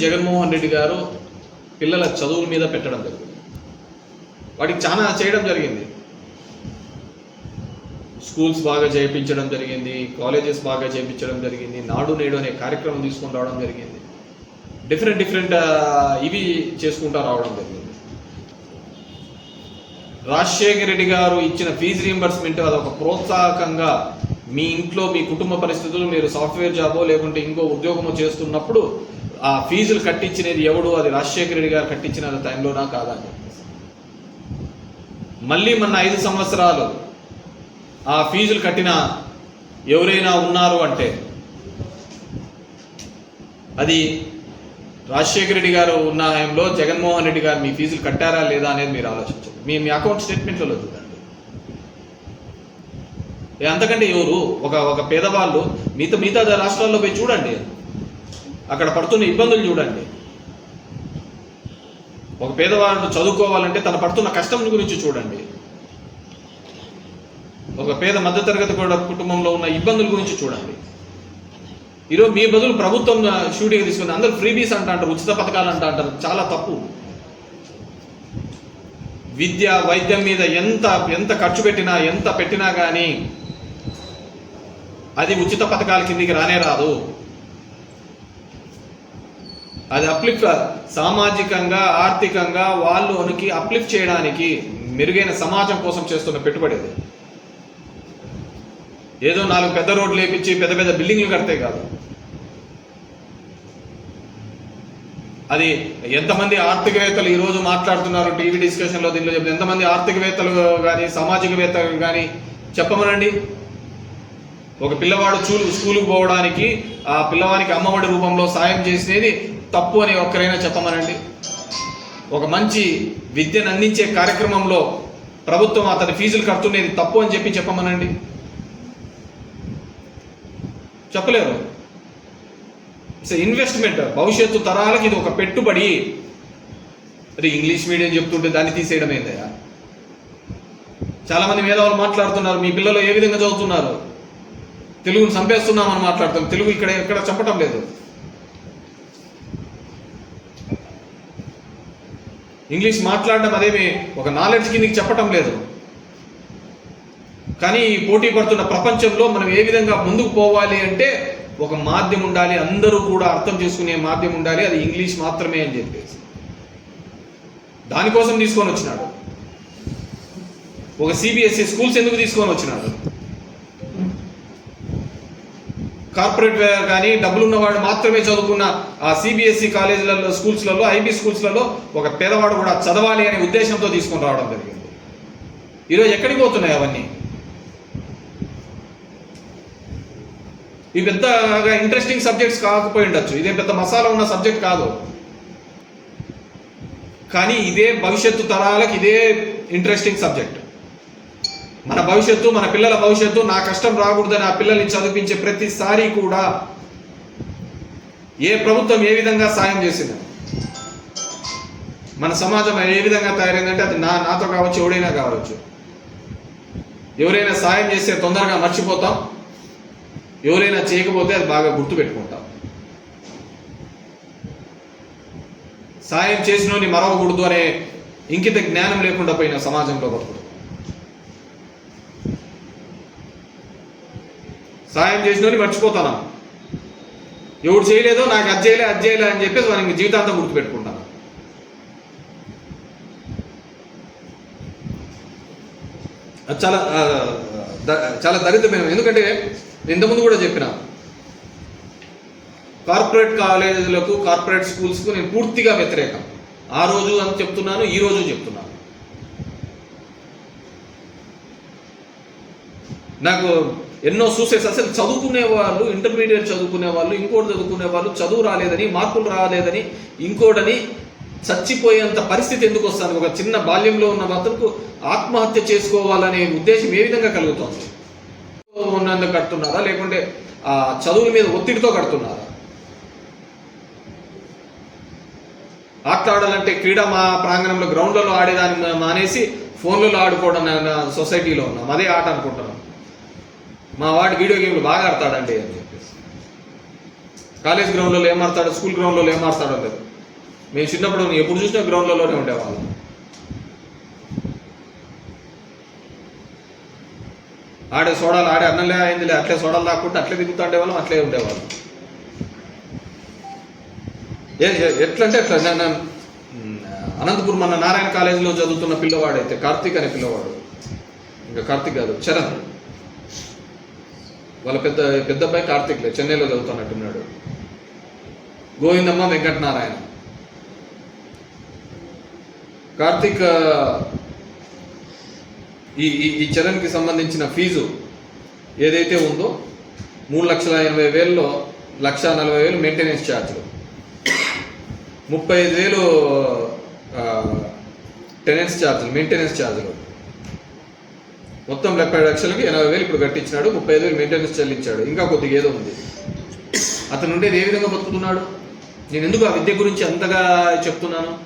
జగన్మోహన్ రెడ్డి గారు పిల్లల చదువుల మీద పెట్టడం జరిగింది. వాటికి చాలా చేయడం జరిగింది. స్కూల్స్ బాగా చేయించడం జరిగింది కాలేజెస్ బాగా చేయించడం జరిగింది నాడు నేడు అనే కార్యక్రమం తీసుకొని రావడం జరిగింది. డిఫరెంట్ డిఫరెంట్ ఇవి చేసుకుంటూ రావడం జరిగింది. రాజశేఖర రెడ్డి గారు ఇచ్చిన ఫీజు రీంబర్స్మెంట్ అదొక ప్రోత్సాహకంగా మీ ఇంట్లో మీ కుటుంబ పరిస్థితులు మీరు సాఫ్ట్వేర్ జాబో లేకుంటే ఇంకో ఉద్యోగమో చేస్తున్నప్పుడు ఆ ఫీజులు కట్టించినది ఎవడు? అది రాజశేఖర రెడ్డి గారు కట్టించిన టైంలోనా కాదా అని చెప్పేసి. మళ్ళీ మన ఐదు సంవత్సరాలు ఆ ఫీజులు కట్టిన ఎవరైనా ఉన్నారు అంటే అది రాజశేఖర రెడ్డి గారు ఉన్న హయాంలో జగన్మోహన్ రెడ్డి గారు మీ ఫీజులు కట్టారా లేదా అనేది మీరు ఆలోచించండి. మీ మీ అకౌంట్ స్టేట్మెంట్లలో చూడండి. అంతకంటే ఎవరు? ఒక ఒక పేదవాళ్ళు మిగతా మిగతా రాష్ట్రాల్లో పోయి చూడండి. అక్కడ పడుతున్న ఇబ్బందులు చూడండి. ఒక పేదవాడు చదువుకోవాలంటే తన పడుతున్న కష్టం గురించి చూడండి. ఒక పేద మధ్యతరగతి కూడా కుటుంబంలో ఉన్న ఇబ్బందుల గురించి చూడండి. ఈరోజు మీ బదులు ప్రభుత్వం షూటింగ్ తీసుకుంది. అందరూ ఫ్రీబీస్ అంట అంటారు ఉచిత పథకాలు అంట అంటారు. చాలా తప్పు. విద్య వైద్యం మీద ఎంత ఎంత ఖర్చు పెట్టినా ఎంత పెట్టినా కానీ అది ఉచిత పథకాల కిందికి రానే రాదు. అది అప్లిఫ్ట్ సామాజికంగా ఆర్థికంగా వాళ్ళు అప్లిఫ్ట్ చేయడానికి మెరుగైన సమాజం కోసం చేస్తున్న పెట్టుబడి అది. ఏదో నాలుగు పెద్ద రోడ్లు లేపించి పెద్ద పెద్ద బిల్డింగ్లు కడితే కాదు. అది ఎంతమంది ఆర్థికవేత్తలు ఈరోజు మాట్లాడుతున్నారు టీవీ డిస్కషన్లో దీనిలో చెప్తే ఎంతమంది ఆర్థికవేత్తలు కానీ సామాజికవేత్తలు కానీ చెప్పమనండి? ఒక పిల్లవాడు చూ స్కూలుకు పోవడానికి ఆ పిల్లవానికి అమ్మఒడి రూపంలో సాయం చేసేది తప్పు అని ఒక్కరైనా చెప్పమనండి. ఒక మంచి విద్యను అందించే కార్యక్రమంలో ప్రభుత్వం అతని ఫీజులు కడుతుండేది తప్పు అని చెప్పి చెప్పమనండి. చెప్పలేరు. ఇట్స్ ఇన్వెస్ట్మెంట్ భవిష్యత్తు తరాలకి ఇది ఒక పెట్టుబడి. అది ఇంగ్లీష్ మీడియం చెప్తుంటే దాన్ని తీసేయడం ఏందయ్యా చాలామంది మేధావులు మాట్లాడుతున్నారు మీ పిల్లలు ఏ విధంగా చదువుతున్నారు? తెలుగును చంపేస్తున్నామని మాట్లాడుతాం తెలుగు ఇక్కడ ఎక్కడ చెప్పటం లేదు. ఇంగ్లీష్ మాట్లాడడం అదేమి ఒక నాలెడ్జ్ నీకు చెప్పటం లేదు. కానీ ఈ పోటీ పడుతున్న ప్రపంచంలో మనం ఏ విధంగా ముందుకు పోవాలి అంటే ఒక మాధ్యం ఉండాలి అందరూ కూడా అర్థం చేసుకునే మాధ్యం ఉండాలి అది ఇంగ్లీష్ మాత్రమే అని చెప్పేసి. దానికోసం తీసుకొని వచ్చినాడు. ఒక సిబిఎస్ఈ స్కూల్స్ ఎందుకు తీసుకొని వచ్చినాడు? కార్పొరేట్ కానీ డబ్బులు ఉన్నవాడు మాత్రమే చదువుకున్న ఆ సిబిఎస్ఈ కాలేజీలలో స్కూల్స్లలో ఐబీ స్కూల్స్లలో ఒక పేదవాడు కూడా చదవాలి అనే ఉద్దేశంతో తీసుకొని రావడం జరిగింది. ఈరోజు ఎక్కడికి పోతున్నాయి అవన్నీ? ఇవి పెద్దగా ఇంట్రెస్టింగ్ సబ్జెక్ట్స్ కాకపోయి ఉండొచ్చు. ఇదే పెద్ద మసాలా ఉన్న సబ్జెక్ట్ కాదు. కానీ ఇదే భవిష్యత్తు తరాలకు ఇదే ఇంట్రెస్టింగ్ సబ్జెక్ట్ మన భవిష్యత్తు మన పిల్లల భవిష్యత్తు నా కష్టం రాకూడదని ఆ పిల్లల్ని చదివించే ప్రతిసారి కూడా ఏ ప్రభుత్వం ఏ విధంగా సాయం చేసింది? మన సమాజం ఏ విధంగా తయారైందంటే అది నా నాతో కావచ్చు ఎవడైనా కావచ్చు. ఎవరైనా సాయం చేస్తే తొందరగా మర్చిపోతాం. ఎవరైనా చేయకపోతే అది బాగా గుర్తుపెట్టుకుంటాం. సాయం చేసినోని మరవకూడదు అనే ఇంకిత జ్ఞానం లేకుండా పోయిన సమాజంలో బతుకు సాయం చేసినోని మర్చిపోతాను. ఎవడు చేయలేదో నాకు అది చేయలే అది చేయలే అని చెప్పేసి వానికి జీవితాంతం గుర్తుపెట్టుకుంటాను. అది చాలా చాలా దరిద్రమైన ఎందుకంటే నేను ఇంతకుముందు కూడా చెప్పిన కార్పొరేట్ కాలేజీలకు కార్పొరేట్ స్కూల్స్కు నేను పూర్తిగా వ్యతిరేకం. ఆ రోజు అని చెప్తున్నాను ఈ రోజు చెప్తున్నాను. నాకు ఎన్నో సూసైడ్స్. అసలు చదువుకునే వాళ్ళు ఇంటర్మీడియట్ చదువుకునే వాళ్ళు ఇంకోటి చదువుకునే వాళ్ళు చదువు రాలేదని మార్కులు రాలేదని ఇంకోటని చచ్చిపోయేంత పరిస్థితి ఎందుకు వస్తుంది? ఒక చిన్న బాల్యంలో ఉన్న అతనికి ఆత్మహత్య చేసుకోవాలనే ఉద్దేశం ఏ విధంగా కలుగుతుంది? ఉన్నందుకు కడుతున్నారా? లేకుంటే ఆ చదువుల మీద ఒత్తిడితో కడుతున్నారా? ఆట ఆడాలంటే క్రీడా మా ప్రాంగణంలో గ్రౌండ్లలో ఆడేదాన్ని మానేసి ఫోన్లలో ఆడుకోవడం సొసైటీలో ఉన్నాం. అదే ఆట అనుకుంటున్నాం. మా వాడు వీడియో గేమ్లు బాగా ఆడతాడండి అని చెప్పేసి. కాలేజ్ గ్రౌండ్లలో ఏం ఆడతాడు? స్కూల్ గ్రౌండ్లలో ఏం ఆడతాడో లేదు మేము చిన్నప్పుడు ఎప్పుడు చూసినా గ్రౌండ్లలోనే ఉండేవాళ్ళం. ఆడే సోడాలు ఆడే అన్నంలే అయిందిలే అట్లే సోడాలు తాక్కుంటే అట్లే దిగుతూ ఉండేవాళ్ళం అట్లే ఉండేవాళ్ళం. ఏ ఎట్లంటే ఎట్లా నా- అనంతపురం మన నారాయణ కాలేజీలో చదువుతున్న పిల్లవాడు అయితే కార్తీక్ అనే పిల్లవాడు. ఇంకా కార్తీక్ కాదు చరణ్. వాళ్ళ పెద్ద పెద్ద అబ్బాయి కార్తిక్లే చెన్నైలో చదువుతున్నట్టున్నాడు. గోవిందమ్మ వెంకటనారాయణ. కార్తిక్ ఈ ఈ చరణ్కి సంబంధించిన ఫీజు ఏదైతే ఉందో మూడు లక్షల ఎనభై వేలలో లక్ష నలభై వేలు మెయింటెనెన్స్ ఛార్జ్లు ముప్పై ఐదు వేలు టెనెన్స్ ఛార్జీలు మెయింటెనెన్స్ ఛార్జీలు మొత్తం డెబ్బై లక్షలకి ఎనభై వేలు ఇప్పుడు కట్టించినాడు ముప్పై ఐదు వేలు మెయింటెనెన్స్ చెల్లించాడు. ఇంకా కొద్దిగా ఏదో ఉంది. అతను ఉండేది ఏ విధంగా బతుకుతున్నాడు. నేను ఎందుకు ఆ విద్య గురించి అంతగా చెప్తున్నాను?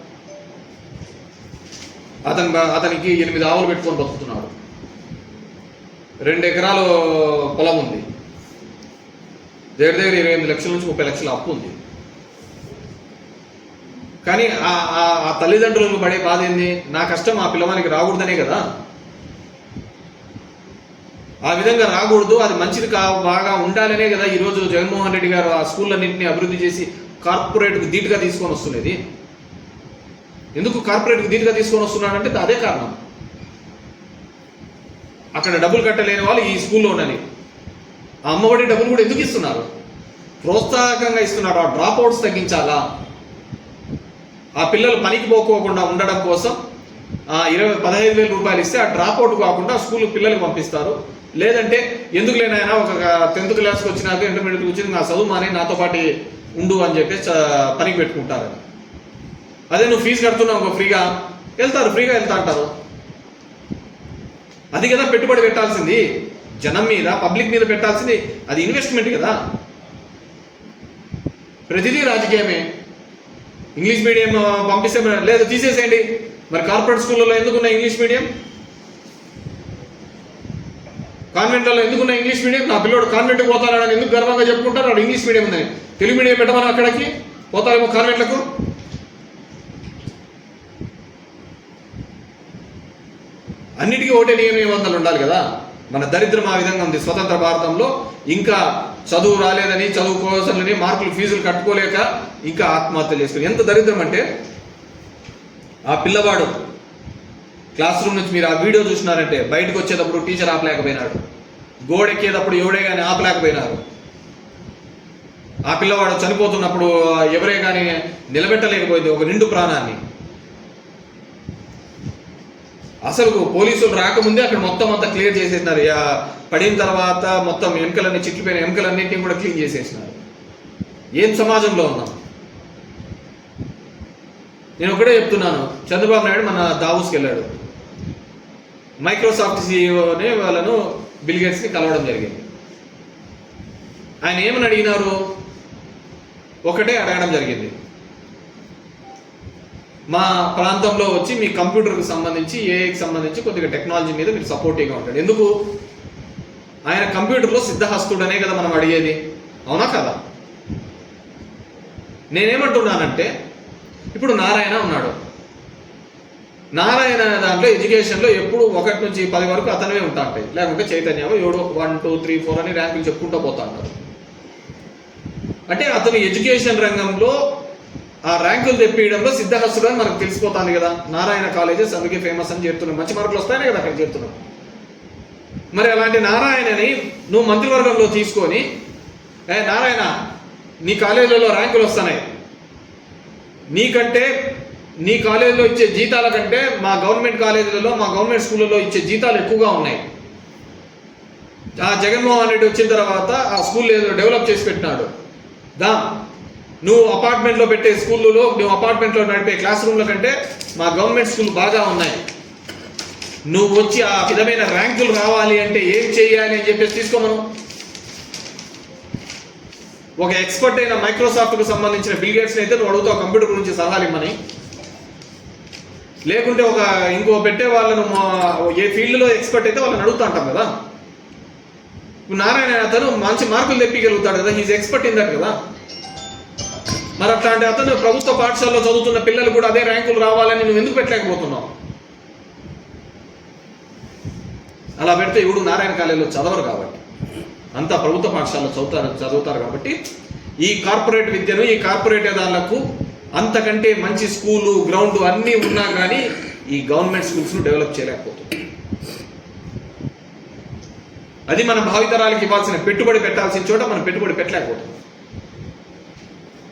అతను అతనికి ఎనిమిది ఆవులు పెట్టుకొని బతుకుతున్నాడు. రెండు ఎకరాలు పొలం ఉంది. దగ్గర దగ్గర ఇరవై ఎనిమిది లక్షల నుంచి ముప్పై లక్షల అప్పు ఉంది. కానీ ఆ ఆ- ఆ తల్లిదండ్రులకు పడే బాధ ఏంది? నా కష్టం ఆ పిల్లవానికి రాకూడదనే కదా. ఆ విధంగా రాకూడదు అది మంచిది కా బాగా ఉండాలనే కదా ఈరోజు జగన్మోహన్ రెడ్డి గారు ఆ స్కూళ్ళన్నింటినీ అభివృద్ధి చేసి కార్పొరేట్కు ధీటుగా తీసుకొని వస్తున్నది. ఎందుకు కార్పొరేట్కి ధీటుగా తీసుకొని వస్తున్నాడంటే అదే కారణం. అక్కడ డబ్బులు కట్టలేని వాళ్ళు ఈ స్కూల్లో ఉండని ఆ అమ్మఒడి డబ్బులు కూడా ఎందుకు ఇస్తున్నారు? ప్రోత్సాహకంగా ఇస్తున్నారు. ఆ డ్రాప్ అవుట్స్ తగ్గించాలా? ఆ పిల్లలు పనికి పోకోకుండా ఉండడం కోసం ఇరవై పదహైదు వేల రూపాయలు ఇస్తే ఆ డ్రాప్ అవుట్ కాకుండా స్కూల్ పిల్లలకి పంపిస్తారు. లేదంటే ఎందుకు లేనైనా ఒక టెన్త్ క్లాస్కి వచ్చినాక ఇంటర్మీడియట్కి వచ్చింది నా చదువు మాని నాతో పాటు ఉండు అని చెప్పేసి పనికి పెట్టుకుంటారు. అదే నువ్వు ఫీజు కడుతున్నావు ఫ్రీగా వెళ్తారు ఫ్రీగా వెళ్తా అంటారు. అది కదా పెట్టుబడి పెట్టాల్సింది. జనం మీద పబ్లిక్ మీద పెట్టాల్సింది. అది ఇన్వెస్ట్మెంట్ కదా. ప్రతిదీ రాజకీయమే. ఇంగ్లీష్ మీడియం పంపిస్తే లేదు తీసేసేయండి. మరి కార్పొరేట్ స్కూళ్ళలో ఎందుకున్న ఇంగ్లీష్ మీడియం కాన్వెంట్లలో ఎందుకున్న ఇంగ్లీష్ మీడియం నా పిల్లోడు కాన్వెంట్కి పోతానని ఎందుకు గర్వంగా చెప్పుకుంటారు? వాడు ఇంగ్లీష్ మీడియం ఉందని తెలుగు మీడియం పెట్టమని అక్కడికి? పోతారేమో కాన్వెంట్లకు అన్నిటికీ ఒకటే నియమ నిబంధనలు ఉండాలి కదా? మన దరిద్రం ఆ విధంగా ఉంది. స్వతంత్ర భారతంలో ఇంకా చదువు రాలేదని చదువు కోసమని మార్కులు ఫీజులు కట్టుకోలేక ఇంకా ఆత్మహత్యలు చేసుకుని. ఎంత దరిద్రం అంటే ఆ పిల్లవాడు క్లాస్ రూమ్ నుంచి మీరు ఆ వీడియో చూసినారంటే బయటకు వచ్చేటప్పుడు టీచర్ ఆపలేకపోయినాడు. గోడ ఎక్కేటప్పుడు ఎవడే కానీ ఆపలేకపోయినారు. ఆ పిల్లవాడు చనిపోతున్నప్పుడు ఎవరే కానీ నిలబెట్టలేకపోయింది ఒక నిండు ప్రాణాన్ని. అసలు పోలీసులు రాకముందే అక్కడ మొత్తం అంతా క్లియర్ చేసేసినారు. పడిన తర్వాత మొత్తం ఎముకలన్నీ చిట్లిపోయిన ఎముకలన్నింటినీ కూడా క్లీన్ చేసేసినారు. ఏం సమాజంలో ఉన్నాం? నేను ఒకటే చెప్తున్నాను. చంద్రబాబు నాయుడు మన దావూస్కి వెళ్ళాడు. మైక్రోసాఫ్ట్ సీఈఓని వాళ్ళను బిల్గేట్స్ని కలవడం జరిగింది. ఆయన ఏమని అడిగినారు? ఒకటే అడగడం జరిగింది. మా ప్రాంతంలో వచ్చి మీ కంప్యూటర్కి సంబంధించి ఏఐకి సంబంధించి కొద్దిగా టెక్నాలజీ మీద మీరు సపోర్టివ్గా ఉంటాడు ఎందుకు? ఆయన కంప్యూటర్లో సిద్ధహస్తుడనే కదా మనం అడిగేది. అవునా కదా? నేనేమంటున్నానంటే ఇప్పుడు నారాయణ ఉన్నాడు. నారాయణ దాంట్లో ఎడ్యుకేషన్లో ఎప్పుడు ఒకటి నుంచి పది వరకు అతనివే ఉంటా ఉంటాయి. లేకుంటే చైతన్యం ఏడు వన్ టూ త్రీ ఫోర్ అని ర్యాంకులు చెప్పుకుంటూ పోతా ఉంటారు. అంటే అతను ఎడ్యుకేషన్ రంగంలో ఆ ర్యాంకులు తెప్పియడంలో సిద్ధహస్తుడు అని మనకు తెలిసిపోతాను కదా. నారాయణ కాలేజెస్ అందుకే ఫేమస్ అని చేరుతున్నాం మంచి మార్కులు వస్తాయనే కదా అక్కడ చేరుతున్నాం మరి అలాంటి నారాయణని నువ్వు మంత్రివర్గంలో తీసుకొని ఏ నారాయణ నీ కాలేజీలలో ర్యాంకులు వస్తున్నాయి. నీకంటే నీ కాలేజీలో ఇచ్చే జీతాల కంటే మా గవర్నమెంట్ కాలేజీలలో మా గవర్నమెంట్ స్కూళ్ళలో ఇచ్చే జీతాలు ఎక్కువగా ఉన్నాయి. ఆ జగన్మోహన్ రెడ్డి వచ్చిన తర్వాత ఆ స్కూల్ ఏదో డెవలప్ చేసి పెట్టినాడు. దా నువ్వు అపార్ట్మెంట్లో పెట్టే స్కూళ్ళలో నువ్వు అపార్ట్మెంట్లో నడిపే క్లాస్ రూమ్ల కంటే మా గవర్నమెంట్ స్కూల్ బాగా ఉన్నాయి. నువ్వు వచ్చి ఆ విధమైన ర్యాంకులు రావాలి అంటే ఏం చేయాలి అని చెప్పేసి తీసుకోమను. ఒక ఎక్స్పర్ట్ అయిన మైక్రోసాఫ్ట్కు సంబంధించిన బిల్గేట్స్ అయితే నువ్వు అడుగుతావు కంప్యూటర్ గురించి సలహాలు ఇమ్మని. లేకుంటే ఒక ఇంకో పెట్టే వాళ్ళను మా- ఏ ఫీల్డ్లో ఎక్స్పర్ట్ అయితే వాళ్ళని అడుగుతా అంటాం కదా. ఇప్పుడు నారాయణ అతను మంచి మార్కులు తెప్పిగలుగుతాడు కదా హీజ్ ఎక్స్పర్ట్ ఇన్ దట్ కదా. మరి అట్లాంటి అతను ప్రభుత్వ పాఠశాలలో చదువుతున్న పిల్లలు కూడా అదే ర్యాంకులు రావాలని నువ్వు ఎందుకు పెట్టలేకపోతున్నావు? అలా పెడితే ఇప్పుడు నారాయణ కాలేజీలో చదవరు కాబట్టి. అంతా ప్రభుత్వ పాఠశాలలో చదువుతారు చదువుతారు కాబట్టి ఈ కార్పొరేట్ విద్యను ఈ కార్పొరేట్ దానికి అంతకంటే మంచి స్కూలు గ్రౌండ్ అన్నీ ఉన్నా కానీ ఈ గవర్నమెంట్ స్కూల్స్ను డెవలప్ చేయలేకపోతుంది. అది మన భావితరాలకు ఇవ్వాల్సిన పెట్టుబడి పెట్టాల్సిన చోట మనం పెట్టుబడి పెట్టలేకపోతుంది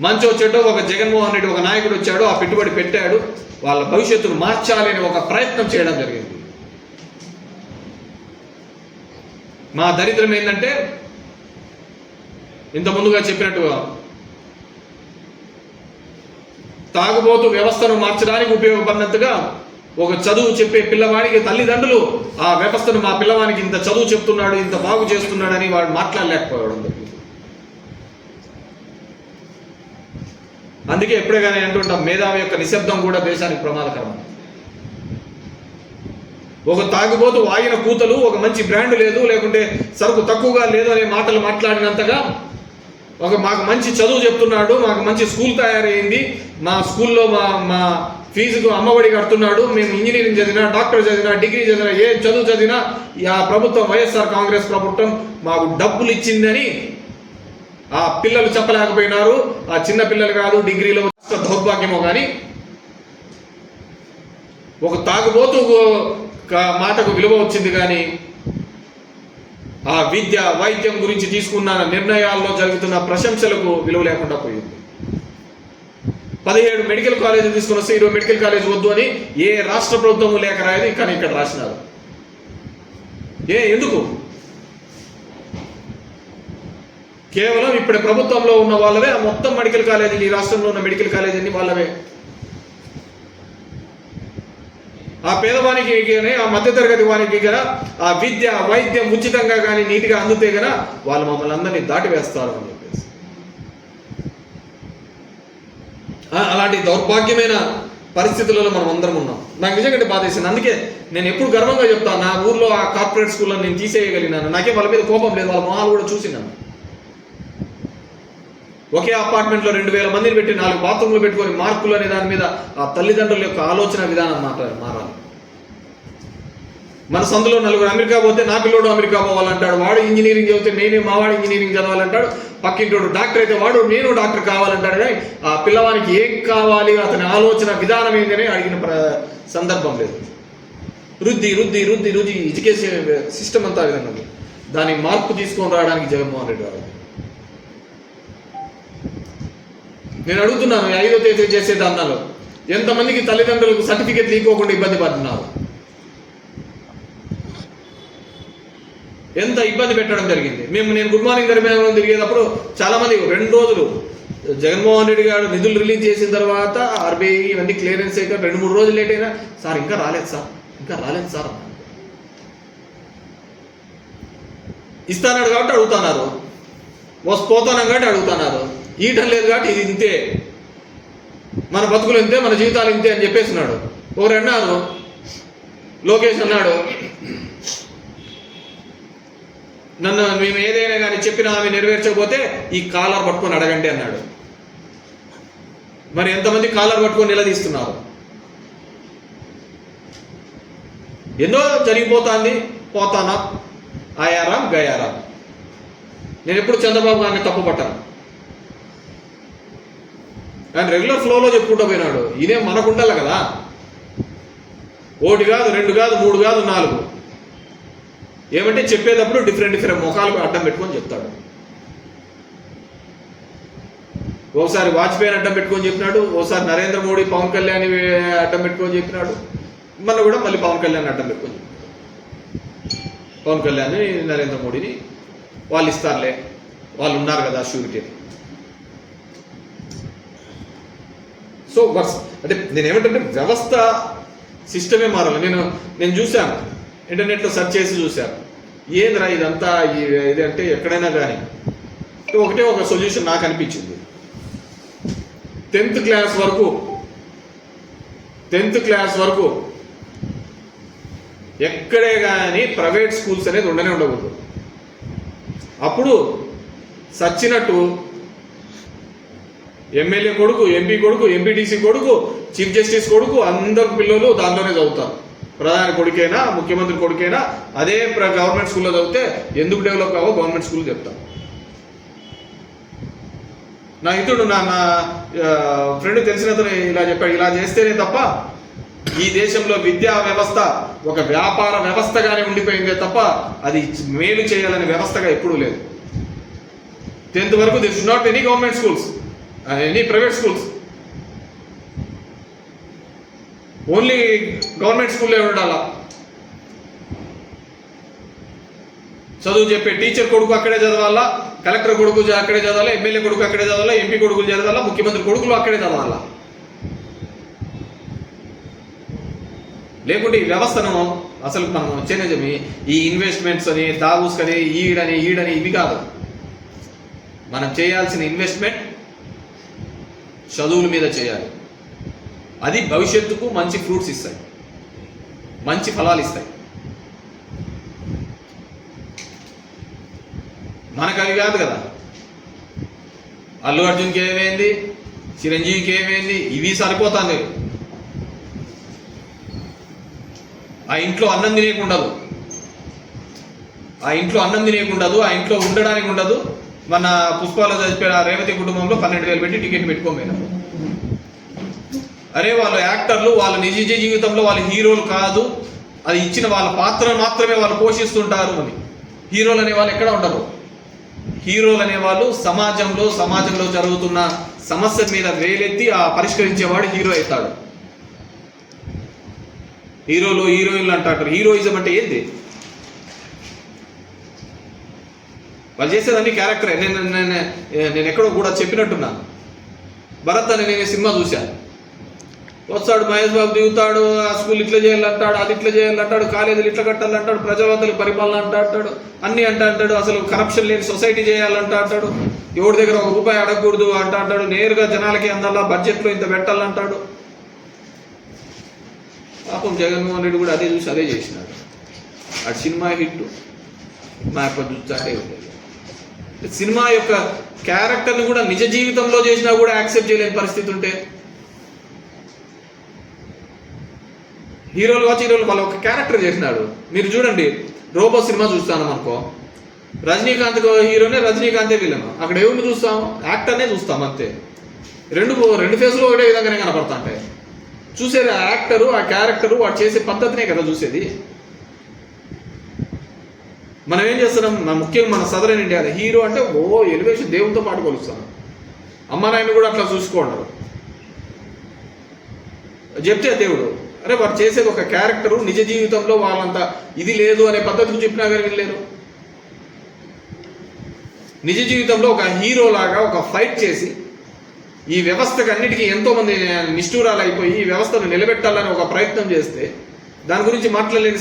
మంచి వచ్చేటో ఒక జగన్మోహన్ రెడ్డి ఒక నాయకుడు వచ్చాడు ఆ పెట్టుబడి పెట్టాడు వాళ్ళ భవిష్యత్తును మార్చాలని ఒక ప్రయత్నం చేయడం జరిగింది. మా దరిద్రం ఏంటంటే ఇంత ముందుగా చెప్పినట్టుగా తాగుబోతు వ్యవస్థను మార్చడానికి ఉపయోగపడినట్టుగా ఒక చదువు చెప్పే పిల్లవాడికి తల్లిదండ్రులు ఆ వ్యవస్థను మా పిల్లవానికి ఇంత చదువు చెప్తున్నాడు ఇంత బాగు చేస్తున్నాడని వాడు మాట్లాడలేకపోవడం అందుకే ఎప్పుడే కానీ అంటుంటాం మేధావి యొక్క నిశ్శబ్దం కూడా దేశానికి ప్రమాదకరం ఒక తాగుబోతు వాయిన కూతలు ఒక మంచి బ్రాండ్ లేదు లేకుంటే సరుకు తక్కువగా లేదు అనే మాటలు మాట్లాడినంతగా ఒక మాకు మంచి చదువు చెప్తున్నాడు మాకు మంచి స్కూల్ తయారైంది. మా స్కూల్లో మా మా ఫీజుకు అమ్మఒడి కడుతున్నాడు. మేము ఇంజనీరింగ్ చదివినా డాక్టర్ చదివినా డిగ్రీ చదివినా ఏ చదువు చదివినా ఆ ప్రభుత్వం వైఎస్ఆర్ కాంగ్రెస్ ప్రభుత్వం మాకు డబ్బులు ఇచ్చిందని ఆ పిల్లలు చెప్పలేకపోయినారు. ఆ చిన్న పిల్లలు కాదు డిగ్రీలో దౌర్భాగ్యమో కానీ ఒక తాగుబోతు మాటకు విలువ వచ్చింది కానీ ఆ విద్య వైద్యం గురించి తీసుకున్న నిర్ణయాల్లో జరుగుతున్న ప్రశంసలకు విలువ లేకుండా పోయింది. పదిహేడు మెడికల్ కాలేజీలు తీసుకుని వస్తే ఇరవై మెడికల్ కాలేజ్ వద్దు అని ఏ రాష్ట్ర ప్రభుత్వం లేఖ రాయదు కానీ ఇక్కడ రాసినారు. ఏ ఎందుకు? కేవలం ఇప్పుడు ప్రభుత్వంలో ఉన్న వాళ్ళవే మొత్తం మెడికల్ కాలేజీలు ఈ రాష్ట్రంలో ఉన్న మెడికల్ కాలేజీ అన్ని వాళ్ళవే. ఆ పేదవానికి కానీ ఆ మధ్యతరగతి వారికి గన ఆ విద్య వైద్యం ఉచితంగా కానీ నీటిగా అందితే గన వాళ్ళు మమ్మల్ని అందరినీ దాటి వేస్తారు అని చెప్పేసి. అలాంటి దౌర్భాగ్యమైన పరిస్థితులలో మనం అందరం ఉన్నాం. నాకు నిజంగా బాధ వేసింది. అందుకే నేను ఎప్పుడు గర్వంగా చెప్తాను నా ఊర్లో ఆ కార్పొరేట్ స్కూల్లో నేను తీసేయగలిగినాను. నాకే వాళ్ళ మీద కోపం లేదు వాళ్ళ మొహాలు కూడా చూసినాను ఒకే అపార్ట్మెంట్లో రెండు వేల మందిని పెట్టి నాలుగు బాత్రూమ్లు పెట్టుకొని మార్కులు అనే దాని మీద ఆ తల్లిదండ్రుల యొక్క ఆలోచన విధానం మాట మారాలి. మన సందులో నలుగురు అమెరికా పోతే నా పిల్లోడు అమెరికా పోవాలంటాడు వాడు ఇంజనీరింగ్ చదివితే నేనే మావాడు ఇంజనీరింగ్ చదవాలంటాడు పక్కింటోడు డాక్టర్ అయితే వాడు నేను డాక్టర్ కావాలంటాడు కానీ ఆ పిల్లవానికి ఏం కావాలి అతని ఆలోచన విధానం ఏంటని అడిగిన ప్ర- సందర్భం లేదు. రుద్ది రుద్ది రుద్ది రుద్ది ఎడ్యుకేషన్ సిస్టమ్ అంతా విధంగా దాని మార్పు తీసుకొని రావడానికి జగన్మోహన్ రెడ్డి గారు నేను అడుగుతున్నాను ఐదో తేదీ చేసే ధర్నాలో. ఎంతమందికి తల్లిదండ్రులకు సర్టిఫికెట్ ఇవ్వకుండా ఇబ్బంది పడుతున్నారు? ఎంత ఇబ్బంది పెట్టడం జరిగింది? మేము నేను గుడ్ మార్నింగ్ దర్మియానం తిరిగేటప్పుడు చాలామంది రెండు రోజులు జగన్మోహన్ రెడ్డి గారు నిధులు రిలీజ్ చేసిన తర్వాత ఆర్బీఐ ఇవన్నీ క్లియరెన్స్ అయితే రెండు మూడు రోజులు లేట్ అయినా సార్ ఇంకా రాలేదు సార్ ఇంకా రాలేదు సార్ అన్నారు. ఇస్తానాడు కాబట్టి అడుగుతున్నారు. వస్ పోతానం కాబట్టి అడుగుతున్నారు. ఈయటం లేదు కాబట్టి ఇది ఇంతే. మన బతుకులు ఇంతే మన జీవితాలు ఇంతే అని చెప్పేసినాడు. ఒకరు అన్నారు లోకేష్ అన్నాడు నన్ను మేము ఏదైనా కానీ చెప్పినా ఆమె నెరవేర్చకపోతే ఈ కాలర్ పట్టుకొని అడగండి అన్నాడు. మరి ఎంతమంది కాలర్ పట్టుకొని నిలదీస్తున్నారు? ఎన్నో జరిగిపోతుంది. పోతానా? ఆయారాం గయారాం. నేను ఎప్పుడు చంద్రబాబు గారిని తప్పు పట్టాను ఆయన రెగ్యులర్ ఫ్లోలో చెప్పుకుంటూ పోయినాడు. ఇదే మనకుండాలి కదా. ఒకటి కాదు రెండు కాదు మూడు కాదు నాలుగు. ఏమంటే చెప్పేటప్పుడు డిఫరెంట్ డిఫరెంట్ ముఖాలు అడ్డం పెట్టుకొని చెప్తాడు. ఒకసారి వాజ్పేయిని అడ్డం పెట్టుకొని చెప్పినాడు. ఒకసారి నరేంద్ర మోడీ పవన్ కళ్యాణ్ అడ్డం పెట్టుకొని చెప్పినాడు. మన కూడా మళ్ళీ పవన్ కళ్యాణ్ అడ్డం పెట్టుకొని చెప్పినాడు. పవన్ కళ్యాణ్ నరేంద్ర మోడీని వాళ్ళు ఇస్తారులే. వాళ్ళు ఉన్నారు కదా షూరిటీ సో వర్స్ అంటే నేను ఏమంటే వ్యవస్థ సిస్టమే మారాలి. నేను నేను చూశాను. ఇంటర్నెట్లో సెర్చ్ చేసి చూశాను. ఏందిరా ఇదంతా? ఇది అంటే ఎక్కడైనా కానీ ఒకటే ఒక సొల్యూషన్ నాకు అనిపించింది. టెన్త్ క్లాస్ వరకు టెన్త్ క్లాస్ వరకు ఎక్కడే కానీ ప్రైవేట్ స్కూల్స్ అనేది ఉండనే ఉండకూడదు. అప్పుడు సచ్చినట్టు ఎమ్మెల్యే కొడుకు ఎంపీ కొడుకు ఎంపీటీసీ కొడుకు చీఫ్ జస్టిస్ కొడుకు అందరు పిల్లలు దాంట్లోనే చదువుతారు. ప్రధాని కొడుకైనా ముఖ్యమంత్రి కొడుకైనా అదే ప్ర- గవర్నమెంట్ స్కూల్లో చదివితే ఎందుకు డెవలప్ కావో గవర్నమెంట్ స్కూల్ చెప్తాం. నా ఇతడు నా నా ఫ్రెండ్ తెలిసిన అతను ఇలా చెప్పాడు ఇలా చేస్తేనే తప్ప ఈ దేశంలో విద్యా వ్యవస్థ ఒక వ్యాపార వ్యవస్థగానే ఉండిపోయిందే తప్ప అది మేలు చేయాలనే వ్యవస్థగా ఎప్పుడూ లేదు. టెన్త్ వరకు this not any government schools. Any private schools only government స్కూల్లో ఉండాలా చదువు చెప్పే టీచర్ కొడుకు అక్కడే చదవాలా? కలెక్టర్ కొడుకు అక్కడే చదవాలా? ఎమ్మెల్యే కొడుకు అక్కడే చదవాలా? ఎంపీ కొడుకులు చదవాలా? ముఖ్యమంత్రి కొడుకులు అక్కడే చదవాలా? లేకుంటే ఈ వ్యవస్థను అసలు మనం వచ్చే నిజమే ఈ ఇన్వెస్ట్మెంట్స్ అని దావూస్ అని ఈడని ఈడని ఇవి కాదు. మనం చేయాల్సిన ఇన్వెస్ట్మెంట్ చదువుల మీద చేయాలి. అది భవిష్యత్తుకు మంచి ఫ్రూట్స్ ఇస్తాయి. మంచి ఫలాలు ఇస్తాయి. మనకు అవి కాదు కదా. అల్లు అర్జున్కి ఏమైంది? చిరంజీవికి ఏమైంది? ఇవి సరిపోతుంది ఆ ఇంట్లో అన్నం తినేకుండదు. ఆ ఇంట్లో అన్నం తినేకుండదు ఆ ఇంట్లో ఉండడానికి ఉండదు మన పుష్పాలో చచ్చిపోయిన ఆ రేవతి కుటుంబంలో పన్నెండు వేలు పెట్టి టికెట్ పెట్టుకోపోయినారు అరే వాళ్ళు యాక్టర్లు వాళ్ళ నిజ జీవితంలో వాళ్ళ హీరోలు కాదు. అది ఇచ్చిన వాళ్ళ పాత్ర మాత్రమే వాళ్ళు పోషిస్తుంటారు అని. హీరోలు అనే వాళ్ళు ఎక్కడ ఉండరు. హీరోలు అనే వాళ్ళు సమాజంలో సమాజంలో జరుగుతున్న సమస్య మీద వేలెత్తి ఆ పరిష్కరించేవాడు హీరో అవుతాడు. హీరోలు హీరోయిన్లు అంటారు. హీరోయిజం అంటే ఏంది? వాళ్ళు చేసేదన్నీ క్యారెక్టరే నేను నేను నేను ఎక్కడో కూడా చెప్పినట్టున్నాను భరత్ అని నేను ఈ సినిమా చూశాను వస్తాడు మహేష్ బాబు దిగుతాడు ఆ స్కూల్ ఇట్లా చేయాలంటాడు అది ఇట్లా చేయాలంటాడు కాలేజీలు ఇట్లా కట్టాలంటాడు ప్రజావంతుల పరిపాలన అంటా అంటాడు అన్ని అంటా అంటాడు అసలు కరప్షన్ లేని సొసైటీ చేయాలంటా అంటాడు ఎవరి దగ్గర ఒక రూపాయి అడగకూడదు అంటా అంటాడు నేరుగా జనాలకి అందాలా బడ్జెట్లో ఇంత పెట్టాలంటాడు. పాపం జగన్మోహన్ రెడ్డి కూడా అదే చూసి అదే చేసినాడు. ఆ సినిమా హిట్ మా యొక్క చూస్తాడే సినిమా యొక్క క్యారెక్టర్ని కూడా నిజ జీవితంలో చేసినా కూడా యాక్సెప్ట్ చేయలేని పరిస్థితి ఉంటే హీరోలు వచ్చి హీరోలు వాళ్ళ ఒక క్యారెక్టర్ చేసినాడు. మీరు చూడండి రోబో సినిమా చూస్తాను అనుకో. రజనీకాంత్ హీరోనే రజనీకాంతే విలన్ అక్కడ ఎవరిని చూస్తాం? యాక్టర్నే చూస్తాం అంతే. రెండు రెండు ఫేజ్లు ఒకటే విధంగానే కనపడతాంటాయి. చూసేది ఆ యాక్టరు ఆ క్యారెక్టరు వాడు చేసే పద్ధతినే కదా చూసేది. మనం ఏం చేస్తున్నాం? ముఖ్యంగా మన సదరన్ ఇండియాలో హీరో అంటే ఓ ఎలివేషన్ దేవునితో పాటు కొలుస్తాను అమ్మనాయన కూడా అట్లా చూసుకోండి చెప్తే దేవుడు అరే వారు చేసేది ఒక క్యారెక్టరు నిజ జీవితంలో వాళ్ళంత ఇది లేదు అనే పద్ధతికి చెప్పినా కానీ వినలేరు. నిజ జీవితంలో ఒక హీరో లాగా ఒక ఫైట్ చేసి ఈ వ్యవస్థకు అన్నిటికీ ఎంతోమంది నిష్ఠూరాలు అయిపోయి ఈ వ్యవస్థను నిలబెట్టాలని ఒక ప్రయత్నం చేస్తే దాని గురించి మాట్లాడలేని